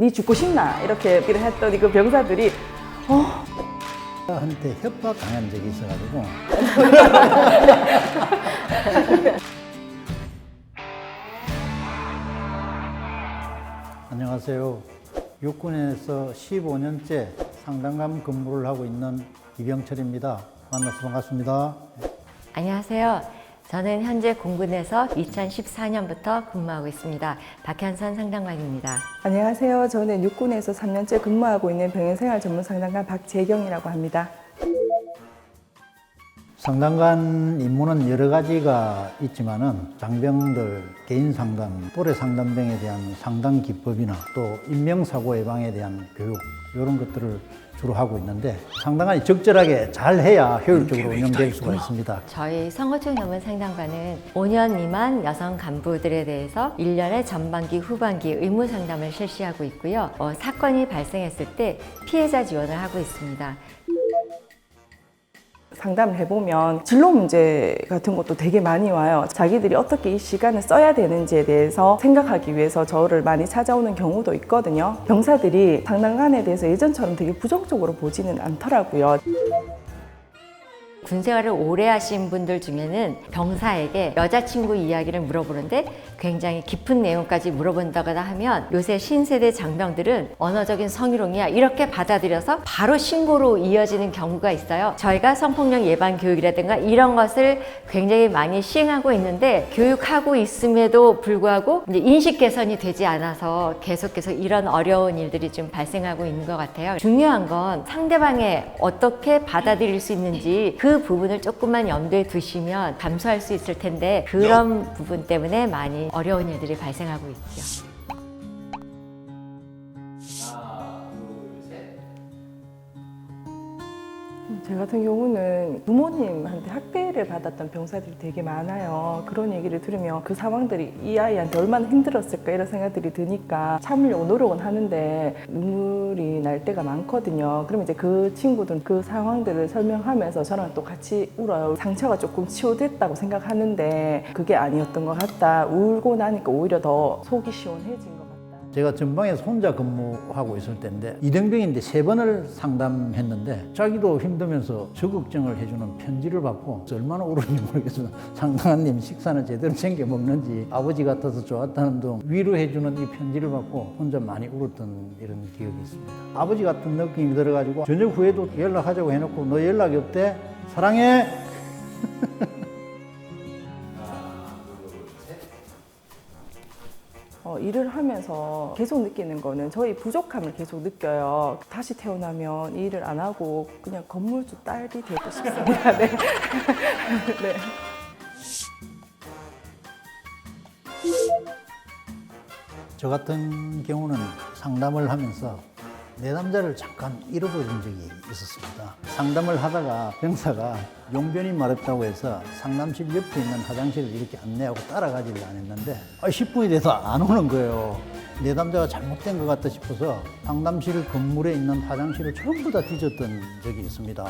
니 죽고 싶나 이렇게 얘기를 했더니 그 병사들이 어 한테 협박 당한 적이 있어가지고 안녕하세요. 육군에서 15년째 상당감 근무를 하고 있는 이병철입니다. 만나서 반갑습니다. 안녕하세요. 저는 현재 공군에서 2014년부터 근무하고 있습니다. 박현선 상담관입니다. 안녕하세요. 저는 육군에서 3년째 근무하고 있는 병영생활 전문 상담관 박재경이라고 합니다. 상담관 임무는 여러 가지가 있지만은 장병들 개인 상담, 또래 상담병에 대한 상담 기법이나 또 인명사고 예방에 대한 교육 이런 것들을 주로 하고 있는데 상담관이 적절하게 잘 해야 효율적으로 운영될 수가 있습니다. 저희 성어총 전문 상담관은 5년 미만 여성 간부들에 대해서 1년의 전반기, 후반기 의무 상담을 실시하고 있고요. 어, 사건이 발생했을 때 피해자 지원을 하고 있습니다. 상담을 해보면 진로 문제 같은 것도 되게 많이 와요. 자기들이 어떻게 이 시간을 써야 되는지에 대해서 생각하기 위해서 저를 많이 찾아오는 경우도 있거든요. 병사들이 상담관에 대해서 예전처럼 되게 부정적으로 보지는 않더라고요. 군 생활을 오래 하신 분들 중에는 병사에게 여자친구 이야기를 물어보는데 굉장히 깊은 내용까지 물어본다거나 하면 요새 신세대 장병들은 언어적인 성희롱이야 이렇게 받아들여서 바로 신고로 이어지는 경우가 있어요. 저희가 성폭력 예방 교육이라든가 이런 것을 굉장히 많이 시행하고 있는데 교육하고 있음에도 불구하고 인식 개선이 되지 않아서 계속해서 이런 어려운 일들이 좀 발생하고 있는 것 같아요. 중요한 건 상대방에 어떻게 받아들일 수 있는지 그 부분을 조금만 염두에 두시면 감소할 수 있을 텐데 그런 부분 때문에 많이 어려운 일들이 발생하고 있죠. 제 같은 경우는 부모님한테 학대를 받았던 병사들이 되게 많아요. 그런 얘기를 들으면 그 상황들이 이 아이한테 얼마나 힘들었을까 이런 생각들이 드니까 참으려고 노력은 하는데 눈물이 날 때가 많거든요. 그럼 이제 그 친구들은 그 상황들을 설명하면서 저랑 또 같이 울어요. 상처가 조금 치유됐다고 생각하는데 그게 아니었던 것 같다. 울고 나니까 오히려 더 속이 시원해진. 제가 전방에서 혼자 근무하고 있을 때인데 이등병인데 세 번을 상담했는데 자기도 힘들면서 저걱정을 해주는 편지를 받고 얼마나 울었는지 모르겠지만 상당한님 식사는 제대로 챙겨 먹는지 아버지 같아서 좋았다는 등 위로해주는 이 편지를 받고 혼자 많이 울었던 이런 기억이 있습니다. 아버지 같은 느낌이 들어가지고 저녁 후에도 연락하자고 해놓고 너 연락이 없대? 사랑해! 일을 하면서 계속 느끼는 거는 저희 부족함을 계속 느껴요. 다시 태어나면 이 일을 안 하고 그냥 건물주 딸이 되고 싶습니다. 네. 네. 저 같은 경우는 상담을 하면서 내 남자를 잠깐 잃어버린 적이 있었습니다. 상담을 하다가 병사가 용변이 마렵다고 해서 상담실 옆에 있는 화장실을 이렇게 안내하고 따라가지를 않았는데 10분이 돼서 안 오는 거예요. 내 남자가 잘못된 것 같다 싶어서 상담실 건물에 있는 화장실을 전부 다 뒤졌던 적이 있습니다.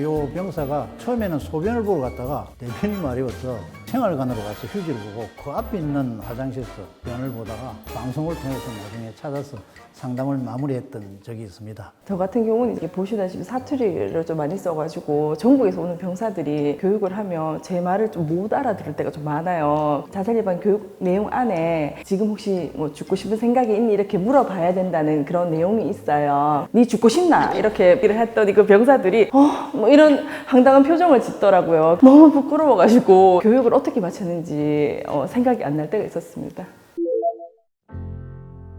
요 병사가 처음에는 소변을 보러 갔다가 대변이 마려워서 생활관으로 가서 휴지를 보고 그 앞에 있는 화장실에서 변을 보다가 방송을 통해서 나중에 찾아서 상담을 마무리했던 적이 있습니다. 저 같은 경우는 이게 보시다시피 사투리를 좀 많이 써가지고 전국에서 오는 병사들이 교육을 하면 제 말을 좀 못 알아들을 때가 좀 많아요. 자살 예방 교육 내용 안에 지금 혹시 뭐 죽고 싶은 생각이 있니 이렇게 물어봐야 된다는 그런 내용이 있어요. 니 죽고 싶나 이렇게 얘기를 했더니 그 병사들이 어 뭐 이런 황당한 표정을 짓더라고요. 너무 부끄러워가지고 교육을 어떻게 마쳤는지 어, 생각이 안 날 때가 있었습니다.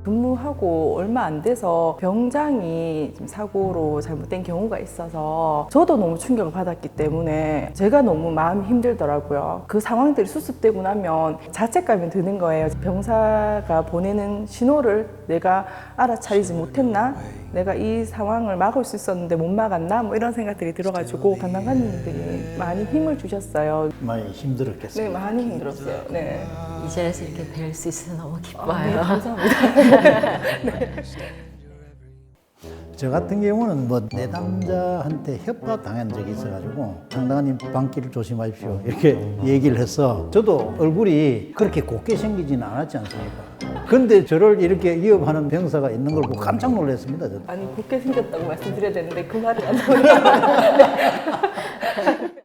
근무하고 얼마 안 돼서 병장이 좀 사고로 잘못된 경우가 있어서 저도 너무 충격을 받았기 때문에 제가 너무 마음이 힘들더라고요. 그 상황들이 수습되고 나면 자책감이 드는 거예요. 병사가 보내는 신호를 내가 알아차리지 못했나? 내가 이 상황을 막을 수 있었는데 못 막았나? 뭐 이런 생각들이 들어가지고 간담관님들이 많이 힘을 주셨어요. 많이 네, 힘들었겠습니다. 많이 힘들었어요. 네. 이 자리에서 이렇게 뵐 수 있어서 너무 네, 기뻐요. 감사합니다. 저 같은 경우는 뭐내 남자한테 협박 당한 적이 있어가지고 상당한님 방귀를 조심하십시오 이렇게 얘기를 해서 저도 얼굴이 그렇게 곱게 생기지는 않았지 않습니까? 근데 저를 이렇게 위협하는 병사가 있는 걸 보고 깜짝 놀랐습니다. 저는. 아니 곱게 생겼다고 말씀드려야 되는데 그 말을 안 나오니까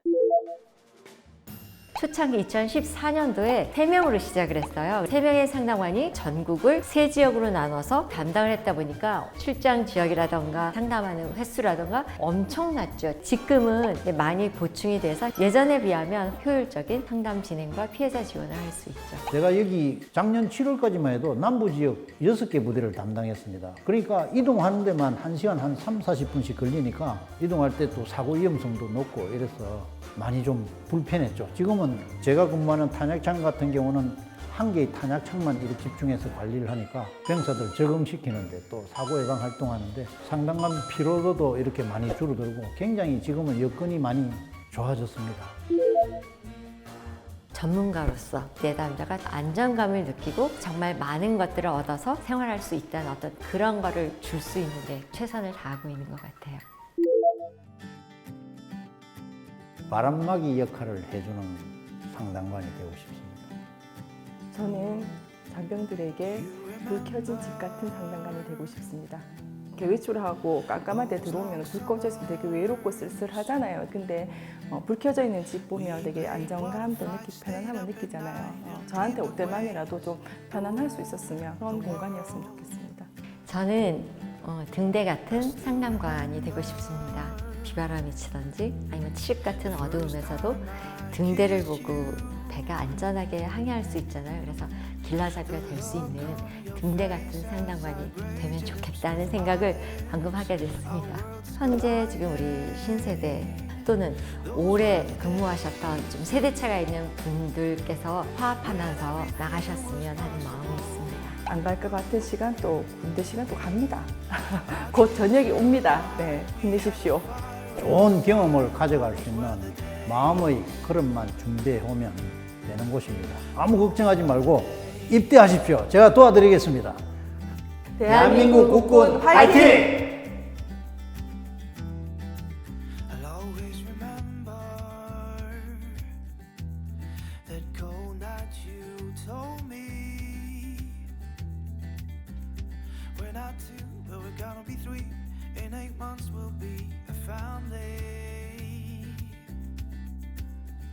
초창기 2014년도에 세명으로 시작을 했어요. 세명의 상담관이 전국을 세 지역으로 나눠서 담당을 했다 보니까 출장 지역이라던가 상담하는 횟수라던가 엄청났죠. 지금은 많이 보충이 돼서 예전에 비하면 효율적인 상담 진행과 피해자 지원을 할 수 있죠. 제가 여기 작년 7월까지만 해도 남부 지역 6개 부대를 담당했습니다. 그러니까 이동하는 데만 1시간 한 3, 40분씩 걸리니까 이동할 때 또 사고 위험성도 높고 이래서 많이 좀 불편했죠. 지금은 제가 근무하는 탄약창 같은 경우는 한 개의 탄약창만 이렇게 집중해서 관리를 하니까 병사들 적응시키는데 또 사고 예방 활동하는데 상당한 피로도도 이렇게 많이 줄어들고 굉장히 지금은 여건이 많이 좋아졌습니다. 전문가로서 내담자가 안정감을 느끼고 정말 많은 것들을 얻어서 생활할 수 있다는 어떤 그런 거를 줄 수 있는데 최선을 다하고 있는 것 같아요. 바람막이 역할을 해주는 상담관이 되고 싶습니다. 저는 장병들에게 불 켜진 집 같은 상담관이 되고 싶습니다. 이렇게 외출하고 깜깜한 데 들어오면 불 꺼져 있으면 되게 외롭고 쓸쓸하잖아요. 근데 어, 불 켜져 있는 집 보면 되게 안정감도 느끼고 편안함을 느끼잖아요. 어, 저한테 올 때만이라도 좀 편안할 수 있었으면 그런 공간이었으면 좋겠습니다. 저는 어, 등대 같은 상담관이 되고 싶습니다. 비바람이 치든지 아니면 칠흑 같은 어두움에서도 등대를 보고 배가 안전하게 항해할 수 있잖아요. 그래서 길라잡이가 될 수 있는 등대 같은 상담관이 되면 좋겠다는 생각을 방금 하게 됐습니다. 현재 지금 우리 신세대 또는 오래 근무하셨던 좀 세대차가 있는 분들께서 화합하면서 나가셨으면 하는 마음이 있습니다. 안 갈 것 같은 시간 또 군대 시간 또 갑니다. 곧 저녁이 옵니다. 네, 힘내십시오. 좋은 경험을 가져갈 수 있는 마음의 걸음만 준비해 오면 되는 곳입니다. 아무 걱정하지 말고 입대하십시오. 제가 도와드리겠습니다. 대한민국 국군 we're not two, but we're gonna be three. In eight months we'll be found there.